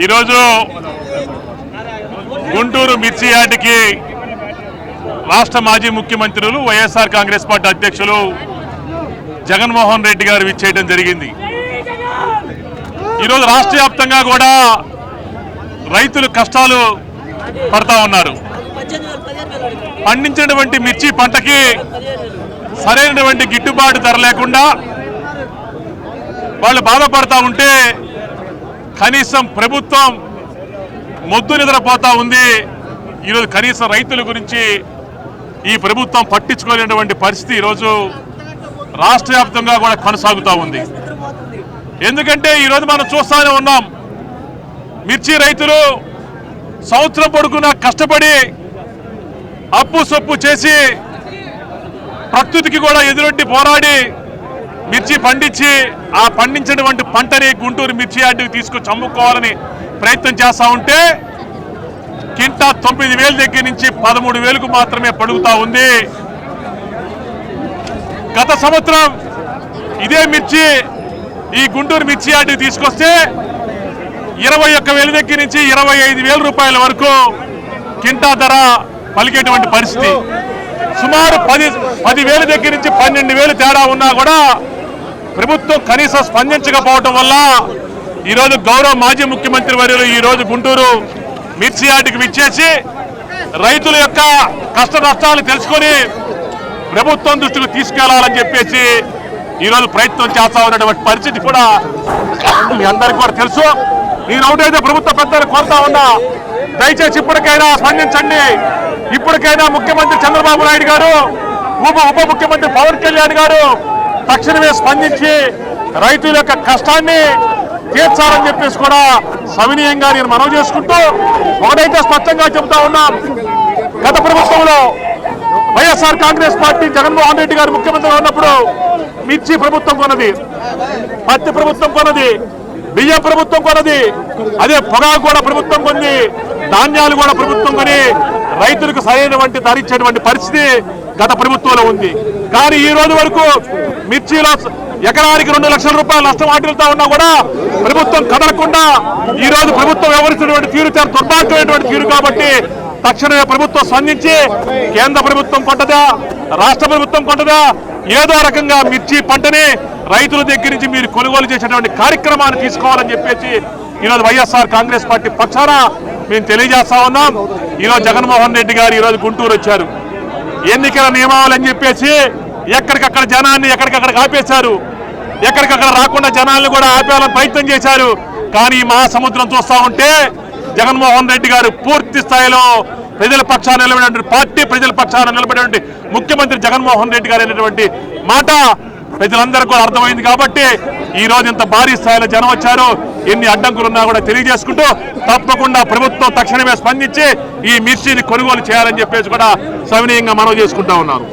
ఈరోజు గుంటూరు మిర్చి యార్డుకి రాష్ట్ర మాజీ ముఖ్యమంత్రులు వైఎస్ఆర్ కాంగ్రెస్ పార్టీ అధ్యక్షులు జగన్మోహన్ రెడ్డి గారు విచ్చేయడం జరిగింది. ఈరోజు రాష్ట్ర వ్యాప్తంగా కూడా రైతులు కష్టాలు పడతా ఉన్నారు. పండించినటువంటి మిర్చి పంటకి సరైనటువంటి గిట్టుబాటు ధర లేకుండా వాళ్ళు బాధపడతా ఉంటే కనీసం ప్రభుత్వం మొద్దు నిద్రపోతా ఉంది. ఈరోజు కనీసం రైతుల గురించి ఈ ప్రభుత్వం పట్టించుకోలేనటువంటి పరిస్థితి ఈరోజు రాష్ట్ర వ్యాప్తంగా కూడా కొనసాగుతూ ఉంది. ఎందుకంటే ఈరోజు మనం చూస్తూనే ఉన్నాం మిర్చి రైతులు సంవత్సరం పొడుగున కష్టపడి అప్పు సొప్పు చేసి ప్రకృతికి కూడా ఎదురొడ్డి పోరాడి మిర్చి పండించి ఆ పండించినటువంటి పంటని గుంటూరు మిర్చి యార్డుకి తీసుకొచ్చి అమ్ముకోవాలని ప్రయత్నం చేస్తా ఉంటే కింటా తొమ్మిది వేల దగ్గర నుంచి పదమూడు వేలకు మాత్రమే పడుగుతా ఉంది. గత సంవత్సరం ఇదే మిర్చి ఈ గుంటూరు మిర్చి యార్డుకి తీసుకొస్తే ఇరవై ఒక్క వేల దగ్గర నుంచి ఇరవై ఐదు వేల రూపాయల వరకు కింటా ధర పలికేటువంటి పరిస్థితి. సుమారు పది పదివేల దగ్గర నుంచి పన్నెండు వేలు తేడా ఉన్నా కూడా ప్రభుత్వం కనీసం స్పందించకపోవటం వల్ల ఈరోజు గౌరవ మాజీ ముఖ్యమంత్రి వర్యులు ఈరోజు గుంటూరు మిర్చి యార్డుకి విచ్చేసి రైతుల యొక్క కష్ట నష్టాలు తెలుసుకొని ప్రభుత్వం దృష్టికి తీసుకెళ్ళాలని చెప్పేసి ఈరోజు ప్రయత్నం చేస్తా ఉన్నటువంటి పరిస్థితి కూడా మీ అందరికీ కూడా తెలుసు. నేను ఒకటైతే ప్రభుత్వ పెద్దలు కోరుతా ఉన్నా దయచేసి ఇప్పటికైనా స్పందించండి. ఇప్పటికైనా ముఖ్యమంత్రి చంద్రబాబు నాయుడు గారు ఉప ఉప ముఖ్యమంత్రి పవన్ కళ్యాణ్ గారు తక్షణమే స్పందించి రైతుల యొక్క కష్టాన్ని తీర్చాలని చెప్పేసి కూడా సవినీయంగా నేను మనవి చేసుకుంటూ ఒకటైతే స్పష్టంగా చెబుతా ఉన్నాం. గత ప్రభుత్వంలో వైఎస్ఆర్ కాంగ్రెస్ పార్టీ జగన్మోహన్ రెడ్డి గారు ముఖ్యమంత్రిగా ఉన్నప్పుడు మిర్చి ప్రభుత్వం కొన్నది పత్తి ప్రభుత్వం కొన్నది బియ్యం ప్రభుత్వం కొన్నది అదే పొగాకు కూడా ప్రభుత్వం కొన్ని ధాన్యాలు కూడా ప్రభుత్వం కొని రైతులకు సరైనటువంటి ధరించేటువంటి పరిస్థితి గత ప్రభుత్వంలో ఉంది. కానీ ఈ రోజు వరకు మిర్చిలో ఎకరానికి రెండు లక్షల రూపాయలు నష్టం వాటిల్తా ఉన్నా కూడా ప్రభుత్వం కదలకుండా ఈ రోజు ప్రభుత్వం వ్యవహరిస్తున్నటువంటి తీరు చాలా దుర్భాగ్యమైనటువంటి తీరు కాబట్టి తక్షణమే ప్రభుత్వం స్పందించి కేంద్ర ప్రభుత్వం కొంటదా రాష్ట్ర ప్రభుత్వం కొంటదా ఏదో రకంగా మిర్చి పంటని రైతుల దగ్గర నుంచి మీరు కొనుగోలు చేసేటువంటి కార్యక్రమాన్ని తీసుకోవాలని చెప్పేసి ఈరోజు వైఎస్ఆర్ కాంగ్రెస్ పార్టీ పక్షాన మేము తెలియజేస్తా ఉన్నాం. ఈరోజు జగన్మోహన్ రెడ్డి గారు ఈరోజు గుంటూరు వచ్చారు. ఎన్నికల నియమావళి అని చెప్పేసి ఎక్కడికక్కడ జనాన్ని ఎక్కడికక్కడ ఆపేశారు? ఎక్కడికక్కడ రాకుండా జనాలను కూడా ఆపేయాలని ప్రయత్నం చేశారు. కానీ ఈ మహాసముద్రం చూస్తూ ఉంటే జగన్మోహన్ రెడ్డి గారు పూర్తి స్థాయిలో ప్రజల పక్షాన నిలబడినటువంటి పార్టీ ప్రజల పక్షాన నిలబడేటువంటి ముఖ్యమంత్రి జగన్మోహన్ రెడ్డి గారు అనేటువంటి మాట ప్రజలందరికీ కూడా అర్థమైంది కాబట్టి ఈ రోజు ఇంత భారీ స్థాయిలో జనం వచ్చారు. ఎన్ని అడ్డంకులు ఉన్నా కూడా తెలియజేసుకుంటూ తప్పకుండా ప్రభుత్వం తక్షణమే స్పందించి ఈ మిర్చిని కొనుగోలు చేయాలని చెప్పేసి కూడా సవినీయంగా మనవి చేసుకుంటా ఉన్నాను